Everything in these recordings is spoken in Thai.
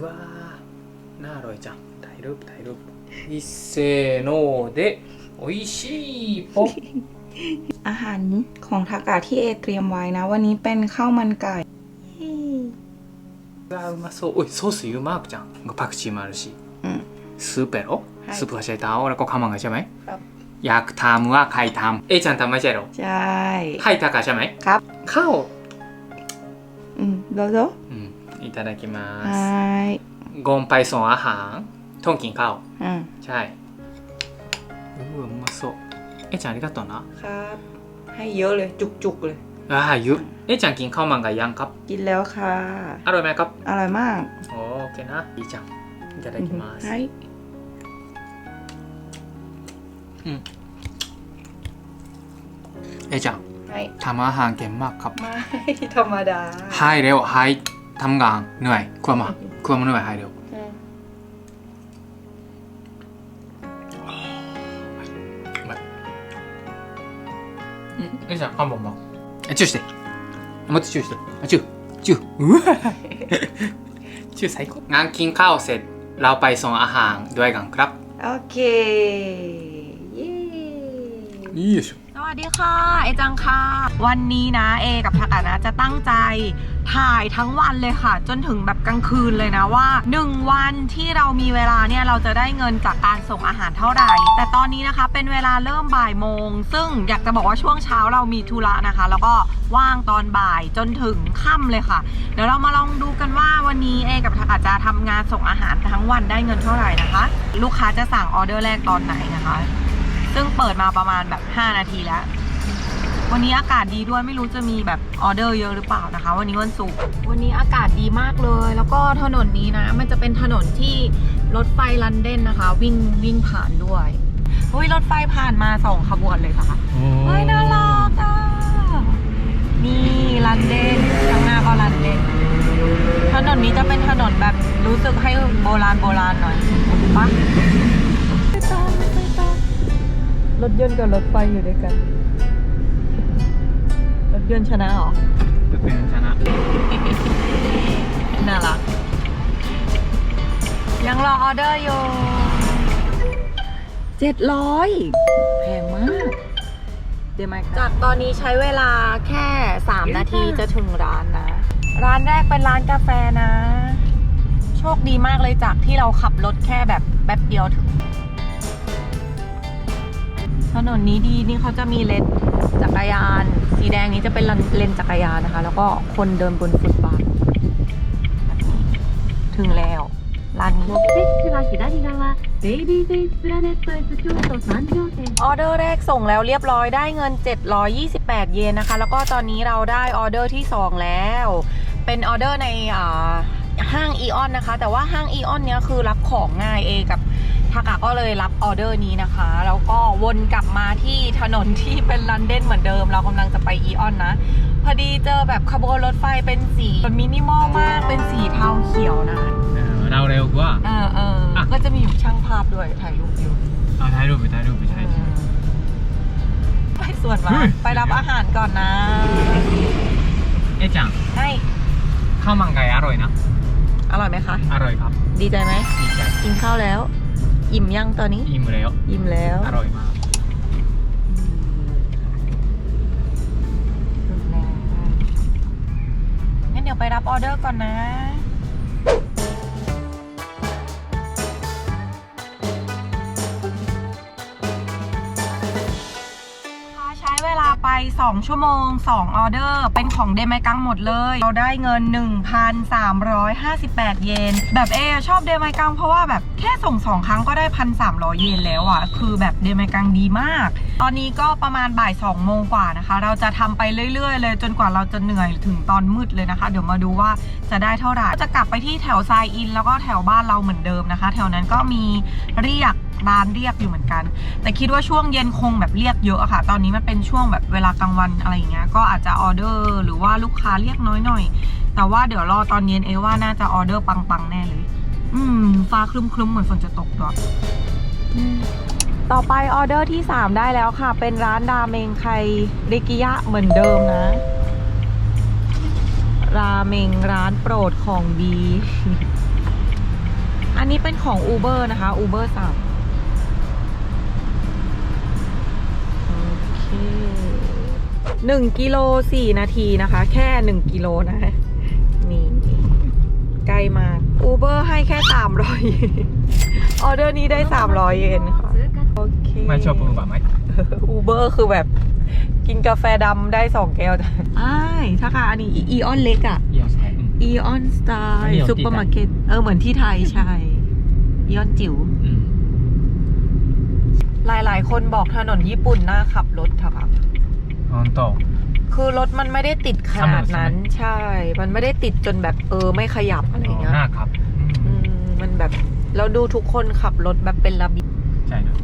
うわーน่าอร่อยจังถ่ายรูปถ่ายรูปいっせーので美味しいポ อาหารของทากาที่เอเตรียมไว้นะ วันนี้เป็นข้าวมันไก่ うわーうまそうおいソースうまくじゃんパクチーもあるし อืม スープやろ、はいスープがしゃいた青らこかまんがใช่ไหม ครับ อยากทำว่าใครทำเอちゃんทำไม่ใช่เหรอ ใช่ ให้ทากาใช่ไหม ครับ ข้าว อืมโดโด อืม ม いただきま ใช ส่ กงไปส่งอาหารท่องกินข้าว อืม ใช่うわうまそうเอちゃんありがとうนะครับ ให้เยอะเลยจุกๆเลย อ่ายุเอちゃんกินข้าวมันไก่ยังครับ กินแล้วค่ะ อร่อยไหมครับ อร่อยมาก โอเคนะいいじゃんいただきます ให้ เอちゃん ให้ ทำอาหารเก่งมากครับ ไม่ธรรมดา ให้เร็วให้ ทำงานเหนื่อยกลัวมา กลัวมาเหนื่อยให้เร็ว อืม えじゃあ、あんまんま。え、チューして。もっとチューして。あ、チュー。チュー。うわチュー最高。งานกินข้าวเสร็จ เราไปส่งอาหารด้วยกันครับ โอเค เย้ いいでしょ。 สวัสดีค่ะ เอจังค่ะ วันนี้นะเอกับทากานะจะตั้งใจถ่ายทั้งวันเลยค่ะ จนถึงแบบกลางคืนเลยนะว่า 1 วันที่เรามีเวลาเนี่ยเราจะได้เงินจากการส่งอาหารเท่าไหร่ แต่ตอนนี้นะคะเป็นเวลาเริ่มบ่ายโมง ซึ่งอยากจะบอกว่าช่วงเช้าเรามีธุระนะคะ แล้วก็ว่างตอนบ่ายจนถึงค่ำเลยค่ะ เดี๋ยวเรามาลองดูกันว่าวันนี้เอกับทากาจะทำงานส่งอาหารทั้งวันได้เงินเท่าไหร่นะคะ ลูกค้าจะสั่งออเดอร์แรกตอนไหนนะคะ ซึ่งเปิดมาประมาณแบบ 5 นาทีแล้ว วันนี้อากาศดีด้วยไม่รู้จะมีแบบออเดอร์เยอะหรือเปล่านะคะ วันนี้วันศุกร์วันนี้อากาศดีมากเลย แล้วก็ถนนนี้นะ มันจะเป็นถนนที่รถไฟลันเดนนะคะ วิ่งวิ่งผ่านด้วยเฮ้ยรถไฟผ่านมาสองขบวนเลยค่ะเฮ้ยน่ารักอะนี่ลันเดนข้างหน้าก็ลันเดนถนนนี้จะเป็นถนนแบบรู้สึกให้โบราณโบราณหน่อยปะ รถยนต์กับรถไฟอยู่ด้วยกัน รถยนต์ชนะเหรอเป็นชนะ น่ารัก ยังรอออเดอร์อยู่เจ็ดร้อยแพงมาก เดี๋ยวมาจากตอนนี้ใช้เวลาแค่ 3 นาทีจะถึงร้านนะ ร้านแรกเป็นร้านกาแฟนะ โชคดีมากเลยจากที่เราขับรถแค่แบบแป๊บเดียวถึง ถนนนี้ดีนี่เขาจะมีเลนจักรยาน สีแดงนี้จะเป็นเลนจักรยานนะคะ แล้วก็คนเดินบนฟุตบาทถึงแล้วร้านนี้ออเดอร์แรกส่งแล้วเรียบร้อยได้เงิน 728 เยนนะคะ แล้วก็ตอนนี้เราได้ออเดอร์ที่ 2 แล้ว เป็นออเดอร์ในห้างอีออนนะคะ แต่ว่าห้างอีออนเนี้ยคือรับของง่ายเอกับ ทากาก็เลยรับออเดอร์นี้นะคะ แล้วก็วนกลับมาที่ถนนที่เป็นลันเดนเหมือนเดิม เรากำลังจะไปอีออนนะ พอดีเจอแบบขบวนรถไฟเป็นสีมินิมอลมากเป็นสีเทาเขียวนะเราเร็วกว่า เออเอออะก็จะมีช่างภาพด้วยถ่ายรูปอยู่อ่าถ่ายรูปถ่ายรูปใช่ไปสวนมาเฮ้ย ไปรับอาหารก่อนนะเอจังให้ข้าวมันไก่อร่อยนะ อร่อยไหมคะ อร่อยครับ ดีใจไหมดีใจกินข้าวแล้ว อิ่มยังตอนนี้ อิ่มแล้ว อิ่มแล้ว อร่อยมากถึงแล้วงั้นเดี๋ยวไปรับออเดอร์ก่อนนะ 2 ชั่วโมง 2 ออเดอร์ เป็นของเดมายกังหมดเลย เราได้เงิน 1,358 เยน แบบเอชอบเดมายกังเพราะว่าแบบแค่ส่ง2ครั้งก็ได้ 1,300 เยนแล้วอะ่ะ คือแบบเดมายกังดีมาก ตอนนี้ก็ประมาณบ่าย2โมงกว่านะคะ เราจะทำไปเรื่อยๆ เลยจนกว่าเราจะเหนื่อยถึงตอนมืดเลยนะคะ เดี๋ยวมาดูว่าจะได้เท่าไหร่ จะกลับไปที่แถวทรายอิน แล้วก็แถวบ้านเราเหมือนเดิมนะคะ แถวนั้นก็มีเรียก ร้านเรียกอยู่เหมือนกัน แต่คิดว่าช่วงเย็นคงแบบเรียกเยอะอะค่ะ ตอนนี้มันเป็นช่วงแบบเวลากลางวันอะไรอย่างเงี้ยก็อาจจะออเดอร์ หรือว่าลูกค้าเรียกน้อยหน่อยแต่ว่าเดี๋ยวรอตอนเย็นเอว่าน่าจะออเดอร์ปังๆแน่เลย อืม ฟ้าครึ้มๆเหมือนฝนจะตกด้วยต่อไปออเดอร์ที่ 3 ได้แล้วค่ะ เป็นร้านราเมงไคริกิยะเหมือนเดิมนะ ราเมงร้านโปรดของบี อันี้เป็นของ Uber นะคะ Uber สั่ง หนึ่งกิโลสี่นาทีนะคะ แค่หนึ่งกิโลนะนี่ใกล้มาก Uber ให้แค่สามร้อยออเดอร์นี้ได้สามร้อยเยนค่ะโอเคไม่ชอบพูดแบบไหมอูเบอร์คือแบบกินกาแฟดำได้สองแก้วจ้ะอ้ายถ้าค่ะอันนี้อีออนเล็กอะเยี่ยมสไตล์อีออนสไตอันล์นี้เหรอซูเปอร์มาร์เก็ตเออเหมือนที่ไทยใช่อีออนจิ๋วอืม หลาย ๆ คนบอกถนนญี่ปุ่นน่าขับรถค่ะฮอนโต คือรถมันไม่ได้ติดขนาดนั้นถนนใช่ไหมใช่ มันไม่ได้ติดจนแบบเออไม่ขยับอะไรเงี้ยหน้าครับอืมอืมมันแบบแล้วดูทุกคนขับรถแบบเป็นระเบียบใช่นะ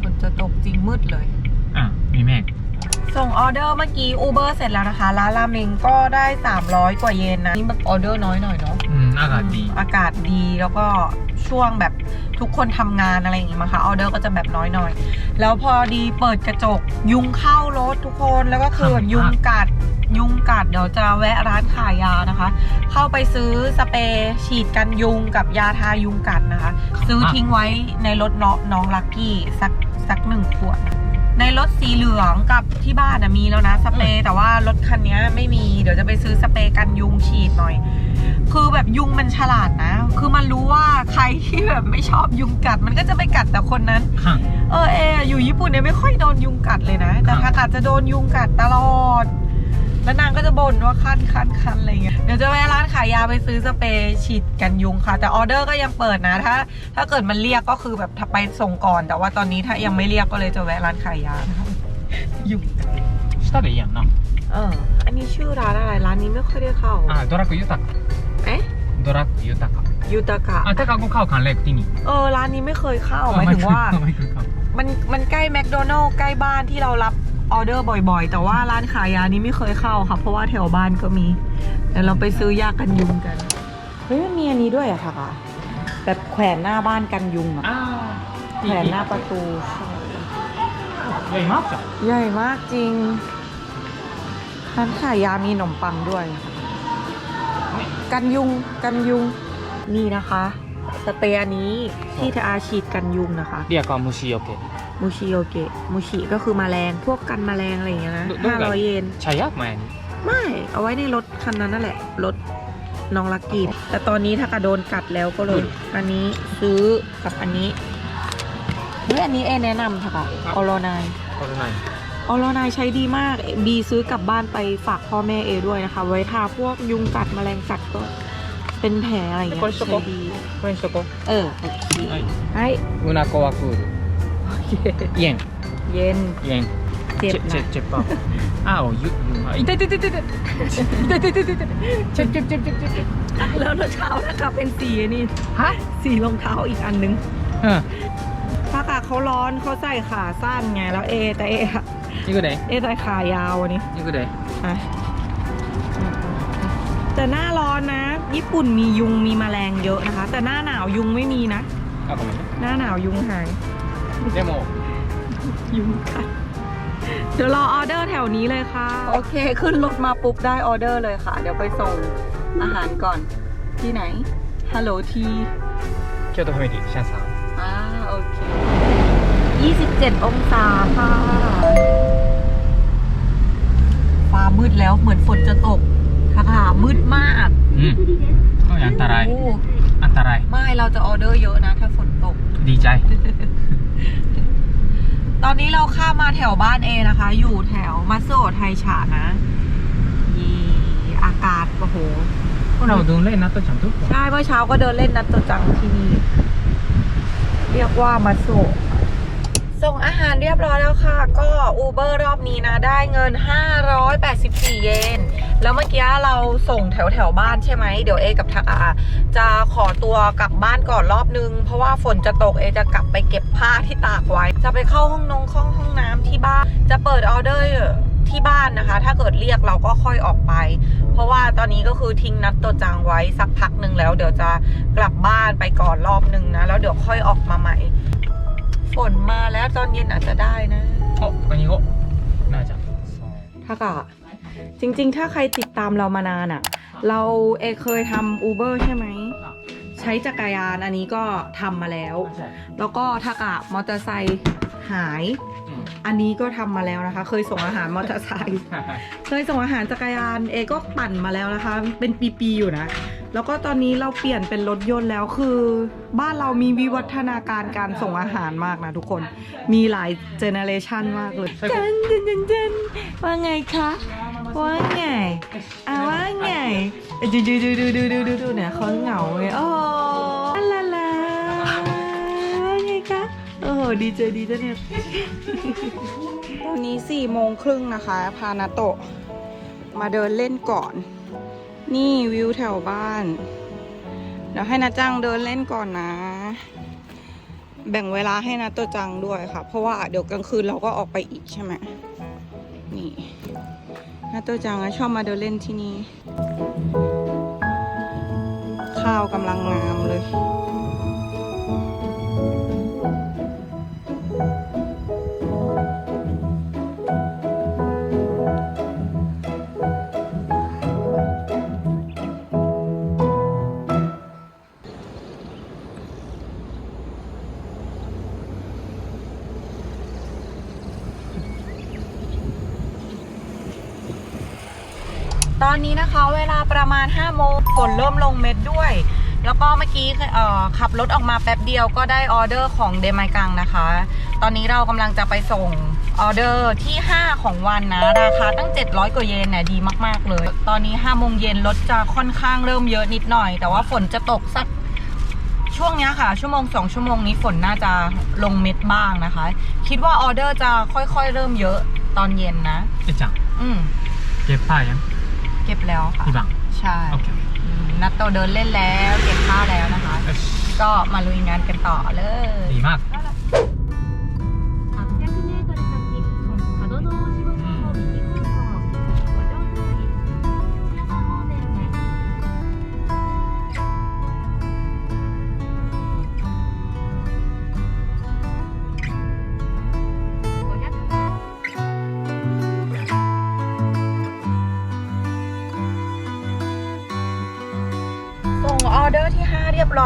ฝนจะตกจริงมืดเลย อะมีเมฆ ส่งออเดอร์เมื่อกี้อูเบอร์เสร็จแล้วนะคะ ร้านราเมงก็ได้ 300 กว่าเยนนะ นี่แบบออเดอร์น้อยหน่อยเนาะอืมอากาศดี อากาศดีแล้วก็ช่วงแบบทุกคนทำงานอะไรอย่างงี้มาค่ะออเดอร์ก็จะแบบน้อยหน่อยแล้วพอดีเปิดกระจกยุงเข้ารถทุกคนแล้วก็คือแบบยุงกัดยุงกัดเดี๋ยวจะแวะร้านขายยานะคะ เข้าไปซื้อสเปรย์ฉีดกันยุงกับยาทายุงกัดนะคะ ซื้อทิ้งไว้ในรถน้องน้องลักกี้สักสักหนึ่งขวด ในรถสีเหลืองกับที่บ้านนะมีแล้วนะสเปรย์แต่ว่ารถคันนี้ไม่มีเดี๋ยวจะไปซื้อสเปรย์กันยุงฉีดหน่อย คือแบบยุงมันฉลาดนะ คือมันรู้ว่าใครที่แบบไม่ชอบยุงกัด มันก็จะไปกัดแต่คนนั้นค่ะเออเออยู่ญี่ปุ่นเนี่ยไม่ค่อยโดนยุงกัดเลยนะ แต่ครับถ้ากัดจะโดนยุงกัดตลอด แล้วนางก็จะบ่นว่าคันคันคันอะไรเงี้ย เดี๋ยวจะแวะร้านขายยาไปซื้อสเปรย์ฉีดกันยุงค่ะ แต่ออเดอร์ก็ยังเปิดนะ ถ้า ถ้าเกิดมันเรียกก็คือแบบถ้าไปส่งก่อน แต่ว่าตอนนี้ถ้ายังไม่เรียกก็เลยจะแวะร้านขายยานะคะยุง 下でいいやんな เออ อันนี้ชื่อร้านอะไร ร้านนี้ไม่ค่อยได้เข้า あドラッグ豊か เอ๊ะ ドラッグ豊か ยูตากะ あてかこ買う関連ที่นี่ เออ ร้านนี้ไม่เคยเข้าหมายถึงว่า ไม่เคยเข้า มันมันใกล้แมคโดนัลล์ใกล้บ้านที่เรารับ ออเดอร์บ่อยๆ แต่ว่าร้านขายยานี้ไม่เคยเข้าค่ะ เพราะว่าแถวบ้านก็มีเดี๋ยวเราไปซื้อยากันยุงกัน เฮ้ยมันมีอันนี้ด้วยอะค่ะ แบบแขวนหน้าบ้านกันยุงอะแขวนหน้าประตู ใหญ่มากจ้ะใหญ่มากจริง ร้านขายยามีขนมปังด้วย กันยุงกันยุง นี่นะคะ สเปรย์นี้ที่ทาอาชีดกันยุงนะคะ เรียกว่ามูชิโอเก มูชิก็คือมแมลง พวกกันแมลงอะไรอย่างเงี้ยนะ どど ห้า う ร้อย が เยน 茶屋前に ไม่ เอาไว้ในรถคันนั้นนั่นแหละ รถน้องลักกี้ แต่ตอนนี้ถ้ากระโดนกัดแล้วก็เลย อันนี้ซื้อกับอันนี้เฮ้ยอันนี้เอแนะนำค่ะออโรนาย これない ออโรนายใช้ดีมาก บีซื้อกลับบ้านไปฝากพ่อแม่เอด้วยนะคะ ไว้ทาพวกยุงกัดแมลงกัดก็ เป็นแผลอะไรอย่างเงี้ย これしと ใช้ こう ดี これにしとこ เออโอเค うはい ให้ うなこはクール โอ เย็นเย็น เย็นเจ็บนะ เจ็บเปล่าอ้าวยุ่ยุบอีเต้เต้เต้เต้เต้เต้เต้เต้เต้เต้เจ็บเจ็บเจ็บเจ็บเจ็บแล้วรองเท้านะคะเป็นสีนี่ฮะสีรองเท้าอีกอันนึงเออถ้าค่ะเขาร้อนเขาใส่ขาสั้นไงแล้วเอแต่เออะนี่ก็ได้เอใส่ขายาวอันนี้นี่ก็ได้อะแต่หน้าร้อนนะ ญี่ปุ่นมียุงมีแมลงเยอะนะคะ แต่หน้าหนาวยุงไม่มีนะหน้าหนาวยุงหาย でも ยุงกัดเดี๋ยวรอออเดอร์แถวนี้เลยค่ะ โอเค ขึ้นรถมาปุ๊บได้ออเดอร์เลยค่ะ เดี๋ยวไปส่งอาหารก่อน ที่ไหนฮัลโหลที 京都ファミリーシャンさん อ่าโอเค 27 องศาค่ะ ฟ้ามืดแล้วเหมือนฝนจะตกค่ะมืดมาก うんこれอันตราย โอ้ อันตราย ไม่เราจะออเดอร์เยอะนะ ถ้าฝนตก ดีใจ ต อนนี้เราข้ามมาแถวบ้านเอนะคะ อยู่แถวมัสโซไทยฉานะยีอากาศโอ้โหพวกเราเดินเล่นนัดตัวจังทุกใช่เมื่อเช้าก็เดินเล่นนัดตัวจังที่นี่ เรียกว่ามัสโซ ส่งอาหารเรียบร้อยแล้วค่ะ ก็อูเบอร์รอบนี้นะได้เงิน 584 เยน แล้วเมื่อกี้เราส่งแถวแถวบ้านใช่ไหม เดี๋ยวเอกับทักอาจะขอตัวกลับบ้านก่อนรอบนึง เพราะว่าฝนจะตกเอจะกลับไปเก็บผ้าที่ตากไว้ จะไปเข้าห้องนงเข้าห้องน้ำที่บ้าน จะเปิดออเดอร์ที่บ้านนะคะ ถ้าเกิดเรียกเราก็ค่อยออกไป เพราะว่าตอนนี้ก็คือทิ้งนัดตัวจางไว้สักพักหนึ่งแล้ว เดี๋ยวจะกลับบ้านไปก่อนรอบนึงนะ แล้วเดี๋ยวค่อยออกมาใหม่ ฝนมาแล้วตอนเย็นอาจจะได้นะโอ้วันนี้ก็น่าจะถ้ากะจริง ๆ ถ้าใครติดตามเรามานานอะเราเอเคยทำอูเบอร์ใช่ไหม ใช้จักรยานอันนี้ก็ทำมาแล้ว แล้วก็ถ้ากะมอเตอร์ไซค์หาย อันนี้ก็ทำมาแล้วนะคะ เคยส่งอาหารมอเตอร์ไซค์เคยส่งอาหารจักรยานเอก็ปั่นมาแล้วนะคะ เป็นปีๆอยู่นะ แล้วก็ตอนนี้เราเปลี่ยนเป็นรถยนต์แล้วคือ บ้านเรามีวิวัฒนาการการส่งอาหารมากนะทุกคนมีหลายเจเนเรชันมากเลยเจนเจนเจนเจนว่าไงคะว่าไงอะว่าไงดูดูดูดูดูดูดูดูเนี่ยเขาเหงาเลยโอ้ลาลาว่าไงคะโอ้โหดีใจดีใจเนี่ยตอนนี้สี่โมงครึ่งนะคะ พานาโตะมาเดินเล่นก่อน นี่วิวแถวบ้าน เดี๋ยวให้นาจังเดินเล่นก่อนนะ แบ่งเวลาให้นาตัวจังด้วยค่ะ เพราะว่าเดี๋ยวกลางคืนเราก็ออกไปอีกใช่ไหมนี่นาตัวจังชอบมาเดินเล่นที่นี่ ข้าวกำลังงามเลย นนี้นะคะเวลาประมาณ5โมงฝนเริ่มลงเม็ดด้วย แล้วก็เมื่อกี้เอ่อขับรถออกมาแป๊บเดียวก็ได้ออเดอร์ของเดมายกังนะคะ ตอนนี้เรากำลังจะไปส่งออเดอร์ที่ 5 ของวันนะ ราคาตั้ง 700 กว่าเยนเนี่ยดีมาก ๆ เลย ตอนนี้5โมงเย็นรถจะค่อนข้างเริ่มเยอะนิดหน่อย แต่ว่าฝนจะตกสักช่วงเนี้ยค่ะ ชั่วโมง 2 ชั่วโมงนี้ฝนน่าจะลงเม็ดบ้างนะคะ คิดว่าออเดอร์จะค่อยๆ เริ่มเยอะตอนเย็นนะเอ๊ะจังอืมเก็บผ้ายัง เก็บแล้วค่ะ ที่บังใช่โอเคอืมนัดโตเดินเล่นแล้ว เก็บข้าวแล้วนะคะเอ้ยก็มาลุยงานกันต่อเลย ดีมาก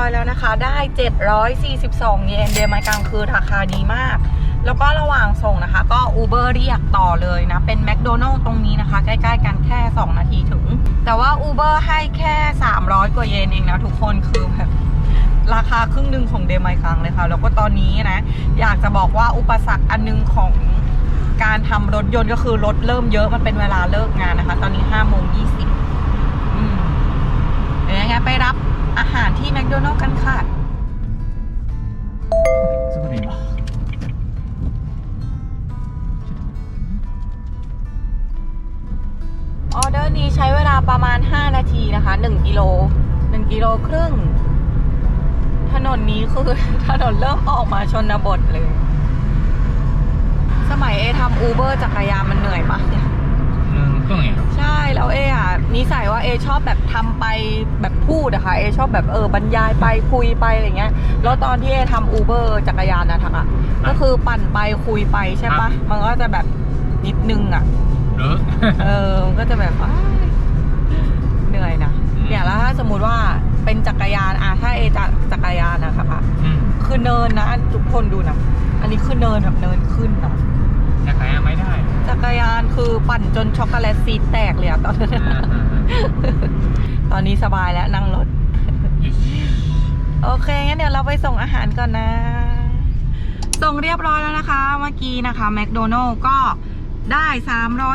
อยแล้วนะคะ ได้ 742 เยนเดมายกลางคือราคาดีมาก แล้วก็ระหว่างส่งนะคะ ก็ Uber เรียกต่อเลยนะ เป็นแมคโดนัลตรงนี้นะคะ ใกล้ๆกันแค่ 2 นาทีถึง แต่ว่า Uber ให้แค่ 300 กว่าเยนเองนะทุกคนคือแบบราคาครึ่งหนึ่งของเดมายกังเลยค่ะ แล้วก็ตอนนี้นะ อยากจะบอกว่าอุปสรรคอันหนึงของการทำรถยนต์ก็คือรถเริ่มเยอะมันเป็นเวลาเลิกงานนะคะ ตอนนี้5โมง20อืมเดี๋ยวยังไงไปรับ อาหารที่แมคโดนัลล์กันค่ะออเดอร์นี้ใช้เวลาประมาณ 5 นาทีนะคะ 1 กิโล 1 กิโลครึ่ง ถนนนี้คือถนนเริ่มออกมาชนบทเลย สมัยเอทำอูเบอร์จักรยานมันเหนื่อยมากเนี่ย ต้องครับ ใช่แล้วเออะนิสัยว่าเอชอบแบบทำไปแบบพูดอะค่ะเอชอบแบบเออบรรยายไปคุยไปอะไรเงี้ยแล้วตอนที่เอทำอูเบอร์จักรยานนะทักอะก็คือปั่นไปคุยไปใช่ปะมันก็จะแบบนิดนึงอะเออมันก็จะแบบเหนื่อยนะเนี่ยแล้วถ้าสมมุติว่าเป็นจักรยานอะถ้าเอจักจักรยานนะคะคือเนินนะ ทุกคนดูนะ อันนี้คือเนินแบบเนินขึ้นนะ จักรยานไม่ได้จักรยานคือปั่นจนช็อกโกแลตซีดแตกเลยอะตอนนั้นตอนนี้สบายแล้วนั่งรถ โอเคงั้นเดี๋ยวเราไปส่งอาหารก่อนนะ ส่งเรียบร้อยแล้วนะคะเมื่อกี้นะคะแมคโดนัลล์ก็ได้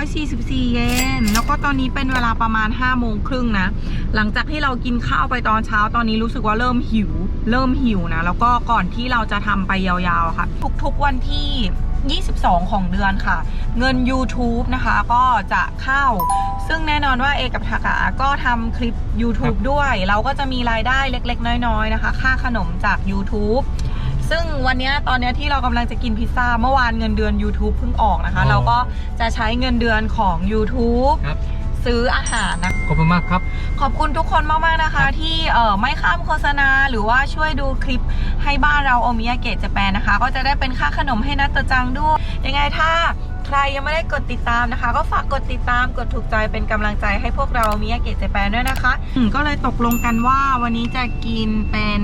344 เยน แล้วก็ตอนนี้เป็นเวลาประมาณ 5 โมงครึ่งนะ หลังจากที่เรากินข้าวไปตอนเช้า ตอนนี้รู้สึกว่าเริ่มหิว เริ่มหิวนะ แล้วก็ก่อนที่เราจะทำไปยาวๆค่ะ ทุกๆวันที่ 22 ของเดือนค่ะ เงิน YouTube นะคะก็จะเข้า ซึ่งแน่นอนว่าเอกับทากะก็ทำคลิป YouTube ด้วย เราก็จะมีรายได้เล็กๆ น้อยๆ นะคะ ค่าขนมจาก YouTube ซึ่งวันเนี้ยตอนเนี้ยที่เรากำลังจะกินพิซซ่า เมื่อวานเงินเดือน YouTube เพิ่งออกนะคะอ๋อเราก็จะใช้เงินเดือนของ YouTube ครับ ซื้ออาหารนะขอบคุณมากครับ ขอบคุณทุกคนมากๆนะคะ ที่เอ่อไม่ข้ามโฆษณาหรือว่าช่วยดูคลิปให้บ้านเราโอมิยาเกะจะแปนนะคะ ก็จะได้เป็นค่าขนมให้นัตโตะจังด้วยยังไงถ้า ใครยังไม่ได้กดติดตามนะคะ ก็ฝากกดติดตามกดถูกใจเป็นกำลังใจให้พวกเรามิยาเกะเจแปนด้วยนะคะอืมก็เลยตกลงกันว่าวันนี้จะกินเป็น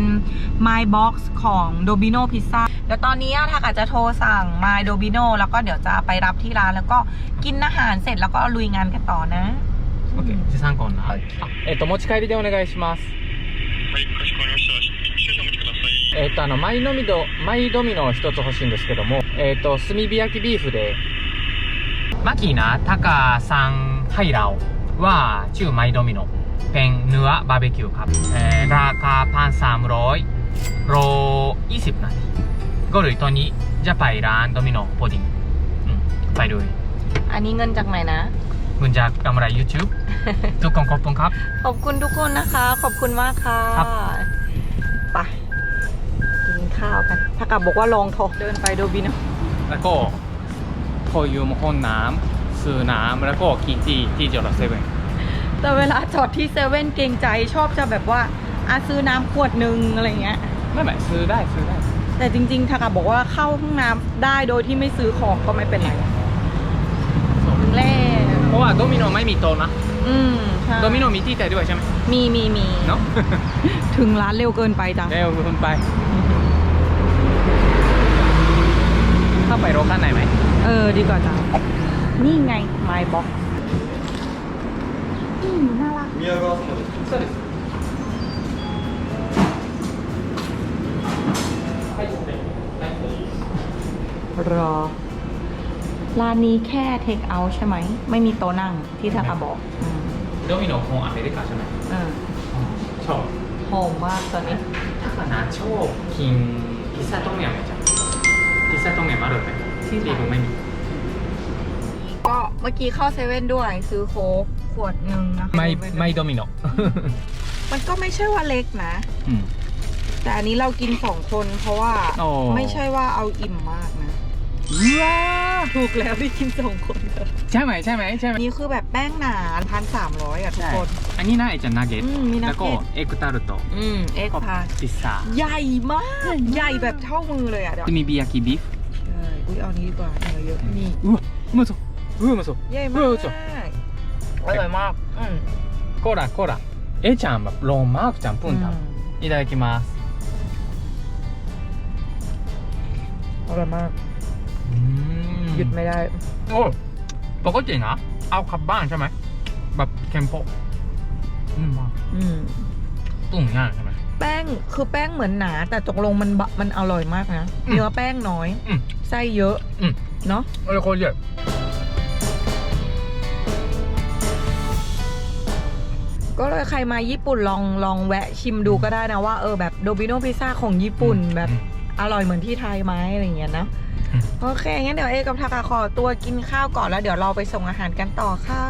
My Box ของ Domino Pizza เดี๋ยวตอนนี้ถ้าอาจจะโทรสั่ง My Domino แล้วก็เดี๋ยวจะไปรับที่ร้าน แล้วก็กินอาหารเสร็จแล้วก็ลุยงานกันต่อนะ オッケー持参考な、あえっと持ち帰りでお願いしますはい、かしこまりました。少々お待ちください。えっとあのマイドミノマイドミノを一つ欲しいんですけどもえっと炭火焼きビーフで マキーナタカさんハイラオว่าชื่อไมโดมิโนเป็นเนื้อบาร์บีคิวครับเอ่อราคาพันสามร้อยโลยี่สิบนาทีก็เลยตอนนี้จะไปร้านโดมิโนพอดีอืมไปเลย อันนี้เงินจากไหนนะ เงินจากกำไร YouTube ทุกคนขอบคุณครับ ขอบคุณทุกคนนะคะ ขอบคุณมากค่ะ ครับ ไปกินข้าวกัน ถ้ากลับบอกว่าลองโทรเดินไปโดบิโน แล้วก็ โทรยูมห้องน้ำซื้อน้ำแล้วก็กินที่ที่จอดรถเซเว่นแต่เวลาจอดที่เซเว่นเกรงใจชอบจะแบบว่าอาซื้อน้ำขวดหนึ่งอะไรเงี้ย ไม่ไม่ซื้อได้ซื้อได้ แต่จริงๆถ้ากลับบอกว่าเข้าห้องน้ำได้โดยที่ไม่ซื้อของก็ไม่เป็นไรถึงแรกเพราะว่าโดมิโนไม่มีโต๊ะนะ อืมใช่โดมิโนมีที่แต่ด้วยใช่ไหมมีมีมีเนาะถึงร้านเร็วเกินไปจ้ะเร็วคุณไป เข้าไปรถข้างในไหม เออ ดีกว่าจ้ะนี่ไง My Box อืมน่ารัก 宮川様です。そうですはい รอ ร้านนี้แค่เทคเอาท์ใช่ไหม ไม่มีโต๊ะนั่งที่ทากาบอกอืม โดมิโนคงอเมริกาใช่ไหม เออ ชอบ หอมมากตอนนี้ ถ้าขนาดชอบกินพิซซ่าต้มยำไหมจ๊ะพิซซ่าต้มยำอร่อยไหม ที่ญี่ปุ่นไม่มี ก็เมื่อกี้เข้าเซเว่นด้วยซื้อโค้กขวดหนึ่งนะคะไม่ไม่โดมิโนมันก็ไม่ใช่ว่าเล็กนะ อืม แต่อันนี้เรากินสองคนเพราะว่าโอ้ ไม่ใช่ว่าเอาอิ่มมากนะว้าถูกแล้วที่กินสองคนเลยใช่ไหมใช่ไหมใช่ไหมนี่คือแบบแป้งหนาพันสามร้อยอะทุกคนอันนี้น่าจะนักเก็ตอืมมีนักเก็ตแล้วก็เอ็กตาร์โตอืมเอ็กก็พาพิซซ่าใหญ่มาก ใหญ่แบบเท่ามือเลยอะเดี๋ยวจะมีเบียร์กีบีฟใช่ อุ้ยเอานี้ดีกว่าเนื้อเยอะนี่ うわうまそううわうまそう ใหญ่ う มาก わうまそう อร่อยมาก อืม コーラコーラえちゃんはローマークちゃんプンタンいただきます อร่อยมาก うーん หยุดไม่ได้ โอ้ปกตินะเอากลับบ้านใช่ไหมแบบเค็มโปะอืมมาก อืม ตุ่งง่ายใช่ไหม แป้งคือแป้งเหมือนหนา แต่ตกลงมันบะมันอร่อยมากนะ อืม เนื้อแป้งน้อย อืม ไส้เยอะอืม เนาะโอ้ยโคตรเยอะก็เลยใครมาญี่ปุ่นลองลองแวะชิมดูก็ได้นะว่าเออแบบโดบิโนพิซซ่าของญี่ปุ่นแบบอร่อยเหมือนที่ไทยไหมอะไรอย่างเงี้ยนะอืมโอเค งั้นเดี๋ยวเอกับทากาขอตัวกินข้าวก่อนแล้วเดี๋ยวเราไปส่งอาหารกันต่อค่ะ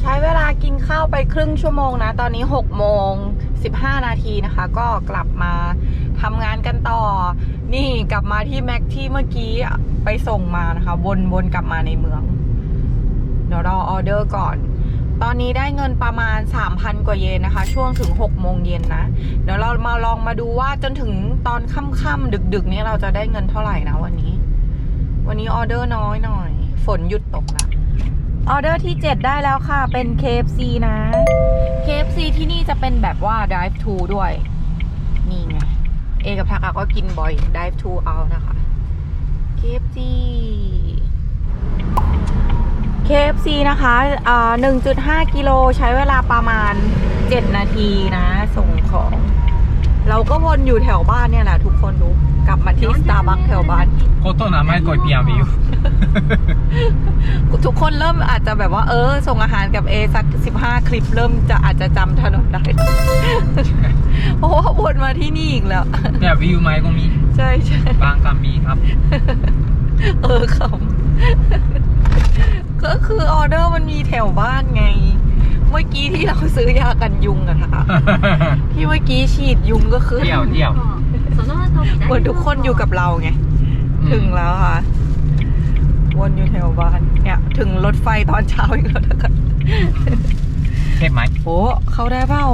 ใช้เวลากินข้าวไปครึ่งชั่วโมงนะ ตอนนี้6โมง15นาทีนะคะ ก็กลับมา ทำงานกันต่อ นี่กลับมาที่แม็กที่เมื่อกี้ไปส่งมานะคะ วนวนกลับมาในเมือง เดี๋ยวรอออเดอร์ก่อน ตอนนี้ได้เงินประมาณ 3,000 กว่าเยนนะคะ ช่วงถึง 6 โมงเย็นนะ เดี๋ยวเรามาลองมาดูว่าจนถึงตอนค่ำๆดึกๆ นี้เราจะได้เงินเท่าไหร่นะวันนี้ วันนี้ออเดอร์น้อยหน่อย ฝนหยุดตกละออเดอร์ที่ 7 ได้แล้วค่ะ เป็น KFC นะ KFC ที่นี่จะเป็นแบบว่า drive to ด้วย นี่ไง อกับทักอะก็กินบ่อย drive to เอานะคะ KFC KFC นะคะอ่า1.5 กิโลใช้เวลาประมาณ 7 นาทีนะ ส่งของ เราก็วนอยู่แถวบ้านเนี่ยแหละทุกคนดูกลับมาที่ Starbucks แถวบ้าน こと名前こいピアビュー ทุกคนเริ่มอาจจะแบบว่าเออ ส่งอาหารกับเอสัก 15 คลิปเริ่มจะอาจจะจำถนนได้ เพราะว่าวนมาที่นี่อีกแล้ว เนี่ยวิวไม้ก็มี ใช่ใช่บางกามีครับ เออขำก็คือออเดอร์มันมีแถวบ้านไง เมื่อกี้ที่เราซื้อยากันยุงอะนะคะที่เมื่อกี้ฉีดยุงก็คือเดี่ยวเดี่ยวเหมือนทุกคนอยู่กับเราไง ถึงแล้วค่ะ วนอยู่แถวบ้าน เนี่ย ถึงรถไฟตอนเช้าอีกแล้วนะคะเทพไหมโอ้เขาได้เปล่า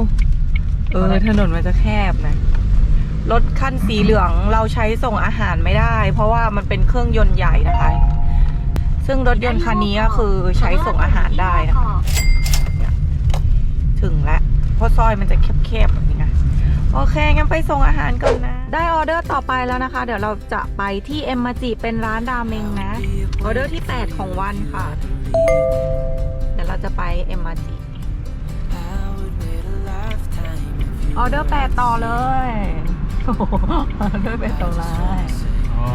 เออถนนมันจะแคบนะ รถคันสีเหลืองเราใช้ส่งอาหารไม่ได้ เพราะว่ามันเป็นเครื่องยนต์ใหญ่นะคะ ซึ่งรถยนต์คันนี้ก็คือใช้ส่งอาหารได้นะคะถึงแล้วเพราะซอยมันจะแคบๆแบบนี้นะโอเคงั้นไปส่งอาหารก่อนนะ ได้ออเดอร์ต่อไปแล้วนะคะ เดี๋ยวเราจะไปที่เอ็มมาจิเป็นร้านราเมงนะ ออเดอร์ที่ 8 ของวันค่ะ เดี๋ยวเราจะไปเอ็มมาจิ ออเดอร์8ต่อเลยโอ้โหออเดอร์8ต่อเลยอ๋อ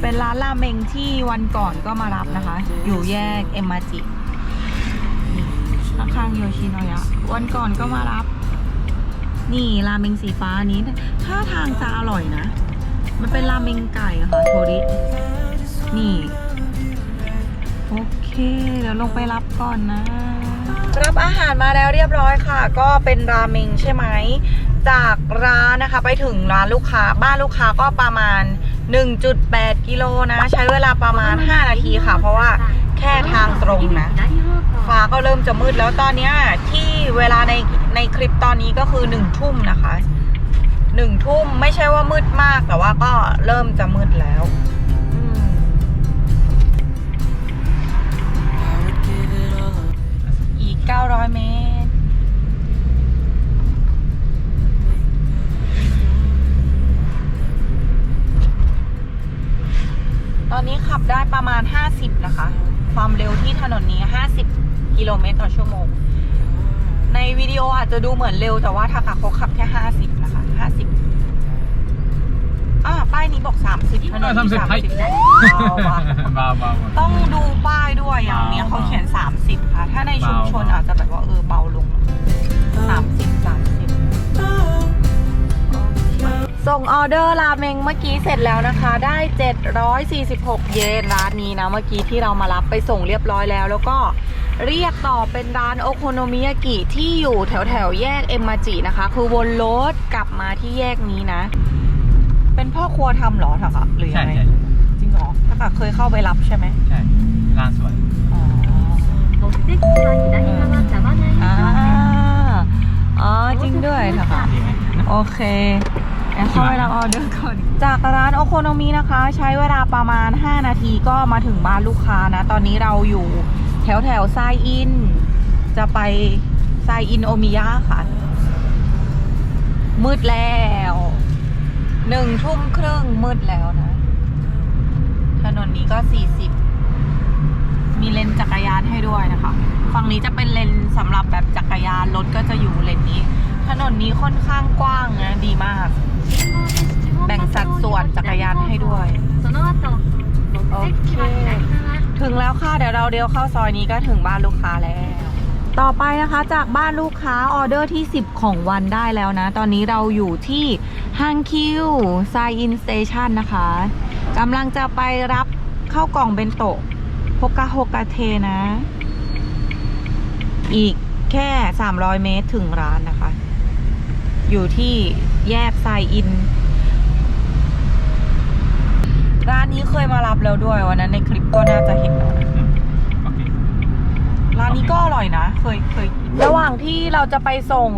เป็นร้านราเมงที่วันก่อนก็มารับนะคะ อยู่แยกเอ็มมาจิข้างโยชิโนยะ วันก่อนก็มารับ นี่ราเมงสีฟ้านี้ท่าทางจะอร่อยนะ มันเป็นราเมงไก่ค่ะโทรินี่ โอเค เดี๋ยวลงไปรับก่อนนะ รับอาหารมาแล้วเรียบร้อยค่ะ ก็เป็นราเมงใช่ไหม จากร้านนะคะไปถึงร้านลูกค้าบ้านลูกค้าก็ประมาณ 1.8 กิโลนะ ใช้เวลาประมาณ 5 นาทีค่ะ เพราะว่าแค่ทางตรงนะฟ้าก็เริ่มจะมืดแล้วตอนนี้ที่เวลาในในคลิปตอนนี้ก็คือหนึ่งทุ่มนะคะหนึ่งทุ่มไม่ใช่ว่ามืดมากแต่ว่าก็เริ่มจะมืดแล้ว 900 เมตร ตอนนี้ขับได้ประมาณ 50 นะคะ ความเร็วที่ถนนนี้ 50 กิโลเมตรต่อชั่วโมง ในวิดีโออาจจะดูเหมือนเร็วแต่ว่าถ้าเขาขับแค่ 50 นะคะ 50 อ่าป้ายนี้บอก 30ถนนที่30เอาว่ะบาบาต้องดูป้ายด้วยอย่างเนี้ยเขาเขียน 30 ค่ะ ถ้าในชุมชนอาจจะแบบว่าเออเบาลง 30 30ส่งออเดอร์ราเมงเมื่อกี้เสร็จแล้วนะคะ ได้ 746 เยนร้านนี้นะ เมื่อกี้ที่เรามารับไปส่งเรียบร้อยแล้ว แล้วก็เรียกต่อเป็นร้านโอโคโนมิยากิที่อยู่แถวแถวๆแยกเอ็มมาจินะคะ คือวนรถกลับมาที่แยกนี้นะ เป็นพ่อครัวทำเหรอทักอะหรือยั ใช่ งไง ใช่ จริงเหรอทักอะเคยเข้าไปรับใช่ไหม ใช่ร้านสวย อ๋อ 目的地は左側茶花内 อ่า と อ๋อจริงด้วยทักอะ ดีไหม โอเคแอบเข้าไปรับออเดอร์ก่อน จากร้านโอโคโนมินะคะ ใช้เวลาประมาณ 5 นาทีก็มาถึงบ้านลูกค้านะ ตอนนี้เราอยู่แถวแถวไซอิน จะไปไซอินโอมิยะค่ะ มืดแล้ว หนึ่งทุ่มครึ่งมืดแล้วนะ ถนนนี้ก็สี่สิบมีเลนจักรยานให้ด้วยนะคะ ฝั่งนี้จะเป็นเลนสำหรับแบบจักรยานรถก็จะอยู่เลนนี้ ถนนนี้ค่อนข้างกว้างนะดีมาก แบ่งสัดส่วนจักรยานให้ด้วยโอเคถึงแล้วค่ะเดี๋ยวเราเดียวเข้าซอยนี้ก็ถึงบ้านลูกค้าแล้ว ต่อไปนะคะจากบ้านลูกค้าออเดอร์ที่ 10 ของวันได้แล้วนะ ตอนนี้เราอยู่ที่ฮังคิวไซอินสเตชันนะคะกำลังจะไปรับเข้าวกล่องเบนโตะโฮกาโฮกาเทนะ อีกแค่ 300 เมตรถึงร้านนะคะ อยู่ที่แยกไซอิน ร้านนี้เคยมารับแล้วด้วยวันนั้นในคลิปก็น่าจะเห็นแล้วนะ ร้านนี้ก็อร่อยนะ เคยเคยระหว่างที่เราจะไปส่ง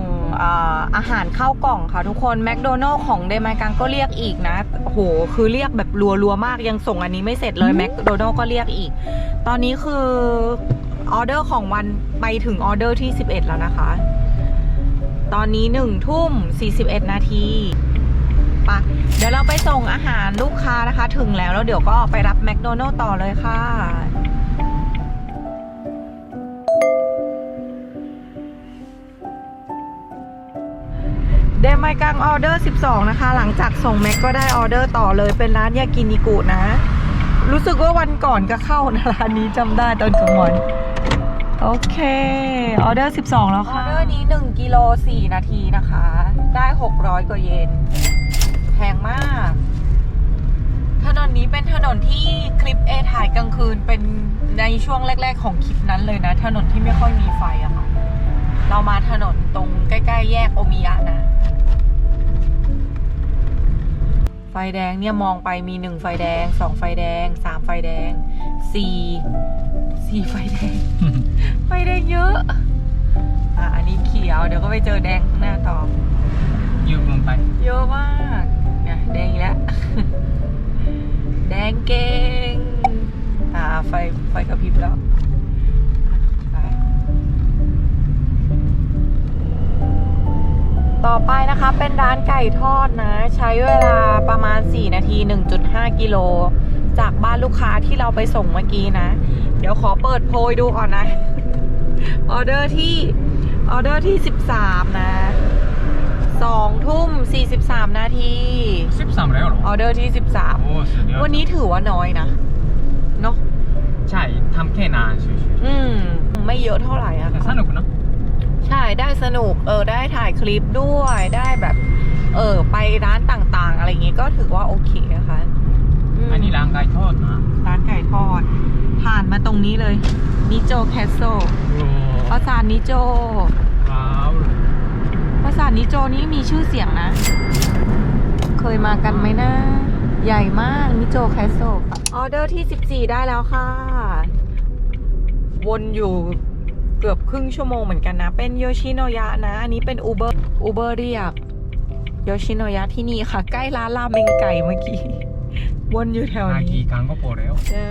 อาอาหารเข้ากล่องค่ะทุกคนแมคโดนัลล์ของเดมายกังก็เรียกอีกนะโอ้โหคือเรียกแบบรัวๆมากยังส่งอันนี้ไม่เสร็จเลยแมคโดนัลล์ก็เรียกอีก ตอนนี้คือออเดอร์ของวันไปถึงออเดอร์ที่ 11 แล้วนะคะ ตอนนี้1ทุ่ม 41 นาทีปะเดี๋ยวเราไปส่งอาหารลูกค้านะคะ ถึงแล้วแล้วเดี๋ยวก็ไปรับแมคโดนัลล์ต่อเลยค่ะ ไมกังออเดอร์ 12 นะคะ หลังจากส่งแม็กก็ได้ออเดอร์ต่อเลยเป็นร้านยากินิกุนะ รู้สึกว่าวันก่อนก็เข้านะร้านนี้จำได้ตอนกลางวันโอเคออเดอร์ 12 แล้วค่ะ ออเดอร์นี้ 1กิโล4นาทีนะคะ ได้ 600 กว่าเยนแพงมาก ถนนนี้เป็นถนนที่คลิปเอถ่ายกลางคืนเป็นในช่วงแรก ๆ ของคลิปนั้นเลยนะ ถนนที่ไม่ค่อยมีไฟอะค่ะ เรามาถนนตรงใกล้ ๆ แยกโอมิยะนะ ฟแดงเนี่ยมองไปมีหนึ่งไฟแดงสองไฟแดงสามไฟแดงสี่สี่ไฟแดง ไฟแดงเยอะ อะอันนี้เขียวเดี๋ยวก็ไปเจอแดงข้างหน้าต่อยืมลงไป เยอะมากเนี่ยแดงอีกแล้ว แดงเก่ง อ่าไฟไฟกระพริบแล้ว ต่อไปนะคะเป็นร้านไก่ทอดนะ ใช้เวลาประมาณ 4 นาที 1.5 กิโล จากบ้านลูกค้าที่เราไปส่งเมื่อกี้นะ เดี๋ยวขอเปิดโพยดูก่อนนะ ออเดอร์ที่ออเดอร์ที่ 13 นะ2ทุ่ม 43 นาที 13 แล้วเหรอออเดอร์ที่ โอ้สุดยอ13ดวันนี้ถือว่าน้อยนะเนอะใช่ทำแค่นานเฉยอืม ไม่เยอะเท่าไหร่อะๆแต่สค่ะนุกเนอะ ใช่ได้สนุกเออได้ถ่ายคลิปด้วยได้แบบ เออไปร้านต่างๆ อะไรอย่างงี้ก็ถือว่าโอเคนะคะมอันนี้ร้านไก่ทอดนะร้านไก่ทอด ผ่านมาตรงนี้เลยนิโจแคสโซโอ้ปราสาทนิโจว้าวปราสาทนิโจนี่มีชื่อเสียงนะ เคยมากันไหมนะใหญ่มากนิโจแคสโซออเดอร์ที่ 14 ได้แล้วค่ะ วนอยู่เกือบครึ่งชั่วโมงเหมือนกันนะ เป็นโยชิโนยะนะ อันนี้เป็นอูเบอร์อูเบอร์เรียกโยชิโนยะที่นี่ค่ะ ใกล้ร้านราเมงไก่เมื่อกี้ วนอยู่แถว นา นี้ ทีกันก็พอแล้ว ใช่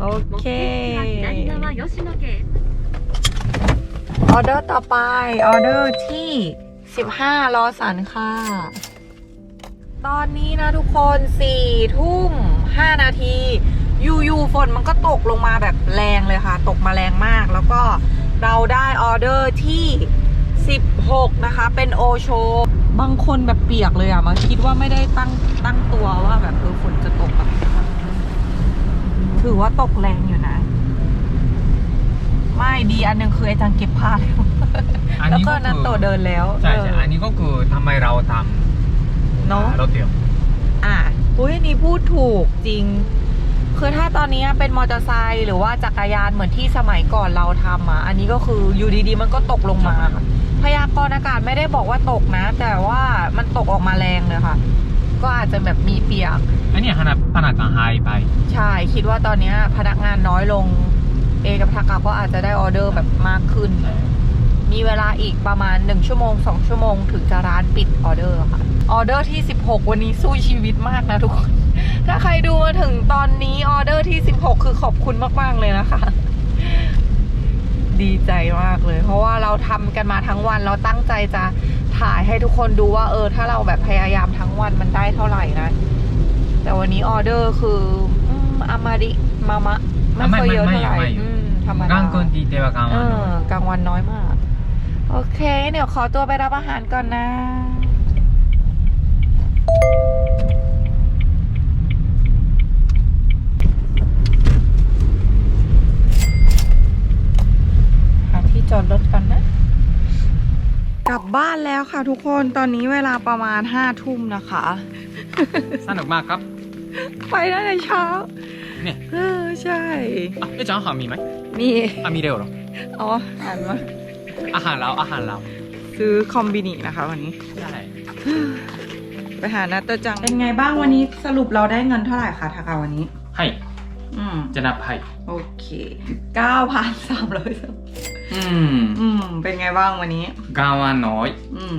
โอเค 目的地は左側吉野家へ ออเดอร์ต่อไป ออเดอร์ที่ 15 รอสันค่ะ ตอนนี้นะทุกคน4ทุ่ม 5 นาที อยู่ๆฝนมันก็ตกลงมาแบบแรงเลยค่ะ ตกมาแรงมาก แล้วก็เราได้ออเดอร์ที่ 16 นะคะ เป็นโอโชบางคนแบบเปียกเลยอะมาคิดว่าไม่ได้ตั้งตั้งตัวว่าแบบเออฝนจะตกแบบนี้ค่ะถือว่าตกแรงอยู่นะ ไม่ดีอันหนึ่งคือไอาจารย์เก็บผ้าแล้วอันแล้วนี้ก็ก็นัตคือโตะเดินแล้วใช่ใช่เอออันนี้ก็คือทำไมเราทำเนาะรถเดียวอะอุ้ยอันนี้พูดถูกจริง คือถ้าตอนนี้เป็นมอเตอร์ไซค์หรือว่าจักรยานเหมือนที่สมัยก่อนเราทำอะอันนี้ก็คืออยู่ดีๆ มันก็ตกลงมา พยากรณ์อากาศไม่ได้บอกว่าตกนะ แต่ว่ามันตกออกมาแรงเลยค่ะ ก็อาจจะแบบมีเปียก อันนี้พนักพนักงานหายไป ใช่คิดว่าตอนนี้พนักงานน้อยลง เอกับทากาก็อาจจะได้ออเดอร์แบบมากขึ้น มีเวลาอีกประมาณ 1 ชั่วโมง 2 ชั่วโมง ถึงจะร้านปิดออเดอร์ค่ะ ออเดอร์ที่ 16 วันนี้สู้ชีวิตมากนะทุกคน ถ้าใครดูมาถึงตอนนี้ ขอบคุณมาก ๆ เลยนะคะ ดีใจมากเลย เพราะว่าเราทำกันมาทั้งวันเราตั้งใจจะถ่ายให้ทุกคนดูว่า เออ ถ้าเราแบบพยายามทั้งวันมันได้เท่าไหร่นะ แต่วันนี้ออเดอร์คืออืมอามาริมามะไม่ค่อยเยอะเท่าไหร่ไม่ไม่ไม่อืมธรรมกดาลางคืนดีแต่ว่ากลางเอวันอกลางวันน้อยมาก โอเค เดี๋ยวขอตัวไปรับอาหารก่อนนะ หาที่ จอดรถก่อนนะ กลับบ้านแล้วค่ะทุกคนตอนนี้เวลาประมาณห้าทุ่มนะคะ สนุกมากครับ ไปได้ในเช้าเนี่ยเออใช่อะเอ๊ะจะอาหารมีไหมมีอะมีเร็วเหรออ๋ออ่านมาอาหารเราอาหารเราซื้อคอมบินินะคะวันนี้ใช่ไปหานัตโตะจังเป็นไงบ้างวันนี้สรุปเราได้เงินเท่าไหร่คะทากาวันนี้ให้อืมจะนับให้โอเคเก้าพันสามร้อย อืมอืม เป็นไงบ้างวันนี้ กลางวันน้อย อืม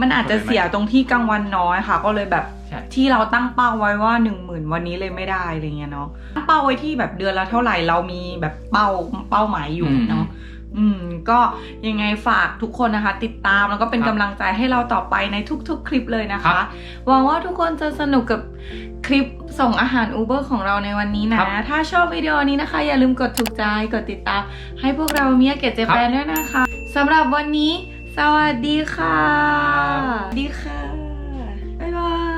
มันอาจจะเสียตรงที่กลางวันน้อยค่ะ ก็เลยแบบใช่ ที่เราตั้งเป้าไว้ว่าหนึ่งหมื่นวันนี้เลยไม่ได้อะไรเงี้ยเนาะตั้งเป้าไว้ที่แบบเดือนละเท่าไหร่เรามีแบบเป้าเป้าหมายอยู่เนาะ อืมก็ยังไงฝากทุกคนนะคะ ติดตามแล้วก็เป็นครับกำลังใจให้เราต่อไปในทุกๆ คลิปเลยนะครัคะบหวังว่าทุกคนจะสนุกกับคลิปส่งอาหาร Uber ของเราในวันนี้นะ ครับถ้าชอบวิดีโอนี้นะคะ อย่าลืมกดถูกใจกดติดตาม ให้พวกเราเมียเกตเจแปนด้วยนะคะสำหรับวันนี้ สวัสดีค่ะ ครับ สวัสดีค่ะ